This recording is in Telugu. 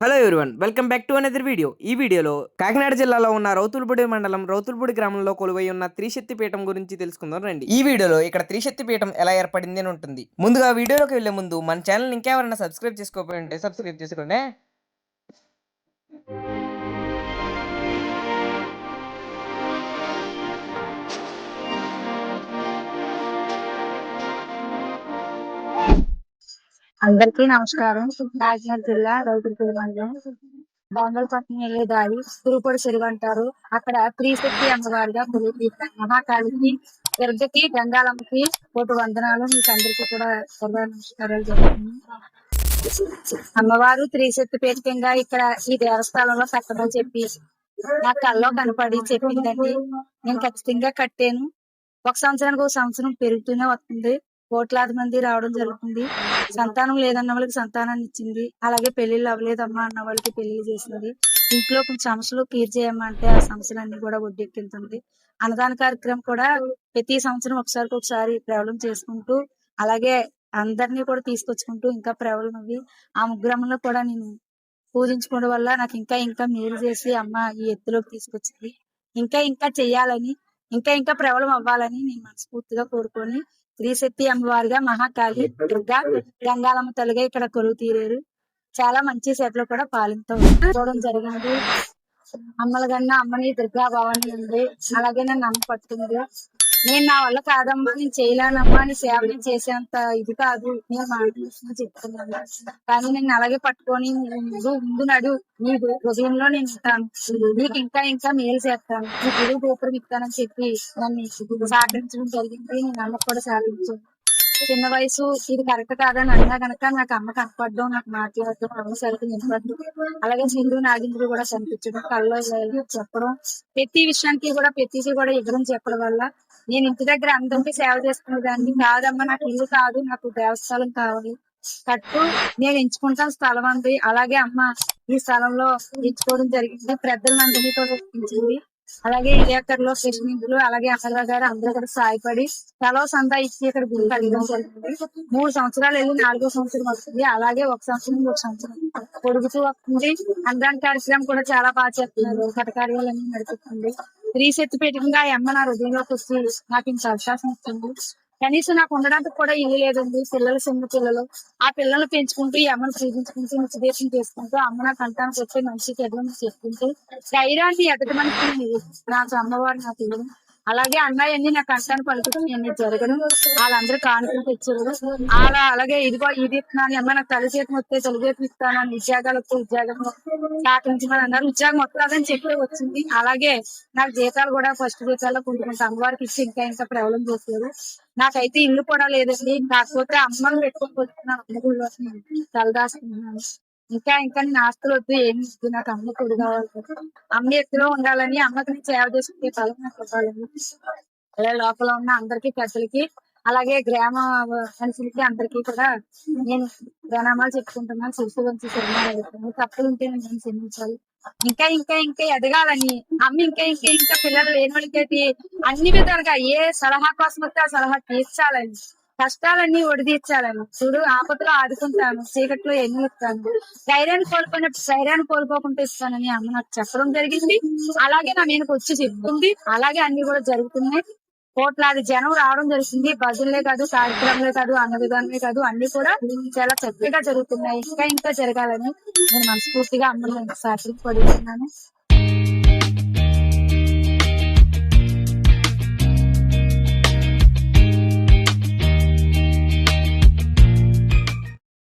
Hello everyone welcome back to another video ఈ వీడియోలో కాకినాడ జిల్లాలో ఉన్న రౌతులపూడి మండలం రౌతులపూడి గ్రామంలో కొలువై ఉన్న త్రిశక్తి పీఠం గురించి తెలుసుకుందాం రండి. ఈ వీడియోలో ఇక్కడ త్రిశక్తి పీఠం ఎలా ఏర్పడింది అని ఉంటుంది. ముందుగా వీడియోలోకి వెళ్ళే ముందు మన ఛానల్ ఇంకెవరైనా సబ్స్క్రైబ్ చేసుకోకపోయి ఉంటే సబ్స్క్రైబ్ చేసుకోండి. అందరికీ నమస్కారం. కాకినాడ జిల్లా రౌతులపూడి మండలం. బంగళపట్నం వెళ్ళే దారి తిరుపతి చెరువు అంటారు. అక్కడ త్రిశక్తి అమ్మవారిగా కొలువు మహాకాళికి దుర్గకి గంగాలమ్మకి కోటి వందనాలు. మీకు అందరికీ కూడా హృదయ నమస్కారాలు చెప్తున్నాను అమ్మవారు త్రిశక్తి పీఠకంగా ఇక్కడ ఈ దేవస్థానంలో కట్టమని చెప్పి నా కల్లో కనపడి చెప్పిందండి. నేను ఖచ్చితంగా కట్టాను. ఒక సంవత్సరానికి ఒక సంవత్సరం పెరుగుతూనే వస్తుంది. కోట్లాది మంది రావడం జరుగుతుంది. సంతానం లేదన్న వాళ్ళకి సంతానాన్ని ఇచ్చింది. అలాగే పెళ్ళిళ్ళు అవ్వలేదమ్మా అన్న వాళ్ళకి పెళ్ళి చేసింది. ఇంట్లో కొంచెం సమస్యలు క్లియర్ చేయమంటే ఆ సమస్యలన్నీ కూడా ఒడ్డెక్కింటుంది అన్నదాన కార్యక్రమం కూడా ప్రతి సంవత్సరం ఒకసారికి ఒకసారి ప్రబలం చేసుకుంటూ అలాగే అందరినీ కూడా తీసుకొచ్చుకుంటూ ఇంకా ప్రబలం అవి ఆ ముగ్గురమ్మలో కూడా నేను పూజించుకోవడం వల్ల నాకు ఇంకా ఇంకా మేలు చేసి అమ్మ ఈ ఎత్తులోకి తీసుకొచ్చింది. ఇంకా ఇంకా చెయ్యాలని ఇంకా ఇంకా ప్రబలం అవ్వాలని నేను మనస్ఫూర్తిగా కోరుకొని శ్రీశక్తి అమ్మవారిగా మహాకాళి దుర్గా గంగాలమ్మ తల్లిగా ఇక్కడ కొలువు తీరారు. చాలా మంచి సేపలు కూడా పాలనతో చూడడం జరిగింది. అమ్మల కన్నా అమ్మని దుర్గా భవాని ఉంది. అలాగే నన్ను అమ్మ పట్టుకుంది. నేను నా వల్ల కాదమ్మా నేను చేయలేనమ్మా అని సేవ నేను చేసేంత ఇది కాదు నేను మాట్లాడుతున్నా చెప్తున్నాను. కానీ నేను అలాగే పట్టుకొని ముందు ముందు నడు. నీ హృదయంలో నేను ఇస్తాను నీకు ఇంకా ఇంకా మేలు చేస్తాను. నీ గురువు గోపురం ఇస్తానని చెప్పి నన్ను సహకరించడం జరిగింది. నేను అమ్మ కూడా సహకరించాను చిన్న వయసు ఇది కరెక్ట్ కాదని అన్నా గనక నాకు అమ్మ కనపడడం నాకు మాట్లాడడం అమ్మ సరికి నింపడం అలాగే సింధు నాగింద్రుడు కూడా కనిపించడం కళ్ళలో చెప్పడం. ప్రతి విషయానికి కూడా ప్రతిదీ కూడా ఇవ్వడం చెప్పడం వల్ల నేను ఇంటి దగ్గర అందరికీ సేవ చేసుకునే దాన్ని కాదమ్మా నాకు ఇల్లు కాదు నాకు దేవస్థానం కావాలి. కట్టు నేను ఎంచుకుంటాను స్థలం అంది. అలాగే అమ్మ ఈ స్థలంలో ఎంచుకోవడం జరిగింది. పెద్దలందరినీ కూడా ఒప్పించింది. అలాగే విలేకరులు కృష్ణింపులు అలాగే అమ్మగారు గారు అందరూ కూడా సాయపడి సెలవు సందా ఇచ్చి ఇక్కడ గుడి జరిగింది. మూడు సంవత్సరాలు వెళ్ళి నాలుగో సంవత్సరం వస్తుంది. అలాగే ఒక సంవత్సరం ఒక సంవత్సరం పొడుగుతూ వస్తుంది. అందాని కార్యక్రమం కూడా చాలా బాగా చేస్తున్నారు. కటకార్యాలన్నీ నడుపుతుంది రీసెట్ పెట్టింగా ఆ అమ్మ నా హృదయంలోకి వస్తుంది. నాకు ఇంత అవకాశం ఇస్తుంది కనీసం నాకు ఉండడానికి కూడా ఇల్లు లేదండి. పిల్లలు చిన్న పిల్లలు. ఆ పిల్లలు పెంచుకుంటూ ఈ అమ్మను పూజించుకుంటూ నిత్యదేశం చేసుకుంటూ అమ్మ నాకు అంటానికి చెప్పి మంచి ఎదురు చేసుకుంటూ ధైర్యాన్ని ఎదగడానికి నాకు అమ్మవారు నాకు ఇవ్వడం అలాగే అన్నయ్యన్ని నాకు కష్టాన్ని పలుకుతాం నేను జరగను వాళ్ళందరూ కానుకలు తెచ్చారు అలా అలాగే ఇదిగో ఇది ఇస్తున్నాను అమ్మ నాకు తల్లి చేతి వస్తే తల్లి ఇస్తాను ఉద్యోగాలు వస్తే ఉద్యోగం సాధించమని అన్నారు. ఉద్యోగం వస్తుందని చెప్పి వచ్చింది. అలాగే నాకు జీతాలు కూడా ఫస్ట్ జీతాల్లో కొంటుకుంటా అమ్మవారికి ఇచ్చి ఇంకా ఇంకా ప్రబలం చేశారు నాకైతే ఇల్లు కూడా లేదండి. కాకపోతే అమ్మను పెట్టుకొని వస్తున్నాను అమ్మ గుడిలో తలదాసుకున్నాను ఇంకా ఇంకా నేను ఆస్తులు వద్దు ఏమి వద్దు నాకు అమ్మ కొడు కావాలి. అమ్మ ఎత్తులో ఉండాలని అమ్మకి నేను సేవ చేసుకునే ఫలం నాకు ఇవ్వాలని అలా లోపల ఉన్న అందరికి పెద్దలకి అలాగే గ్రామ మనుషులకి అందరికీ కూడా నేను ప్రణామాలు చెప్పుకుంటున్నాను. శిశు వంచి శరణాలు తప్పులు ఉంటే నేను క్షమించాలి? ఇంకా ఇంకా ఇంకా ఎదగాలని అమ్మ ఇంకా ఇంకా ఇంకా పిల్లలు లేని వాళ్ళకైతే అన్ని విధాలుగా ఏ సలహా కోసం వస్తే ఆ సలహా తీర్చాలని కష్టాలన్నీ ఒడిదీర్చాలను. చూడు ఆపదలో ఆదుకుంటాను చీకట్లో ఎన్ని ధైర్యాన్ని కోల్పోయిన ధైర్యాన్ని కోల్పోకుండా ఇస్తానని అమ్మ నాకు చెప్పడం జరిగింది. అలాగే నా మీదకి వచ్చి చెప్తుంది. అలాగే అన్ని కూడా జరుగుతున్నాయి. కోట్లాది జనం రావడం జరిగింది భజనలే కాదు కార్యక్రమాలే కాదు అన్న విధానమే కాదు అన్ని కూడా చాలా చక్కగా జరుగుతున్నాయి. ఇంకా ఇంకా జరగాలని నేను మనస్ఫూర్తిగా అమ్మని సాక్షి పడుతున్నాను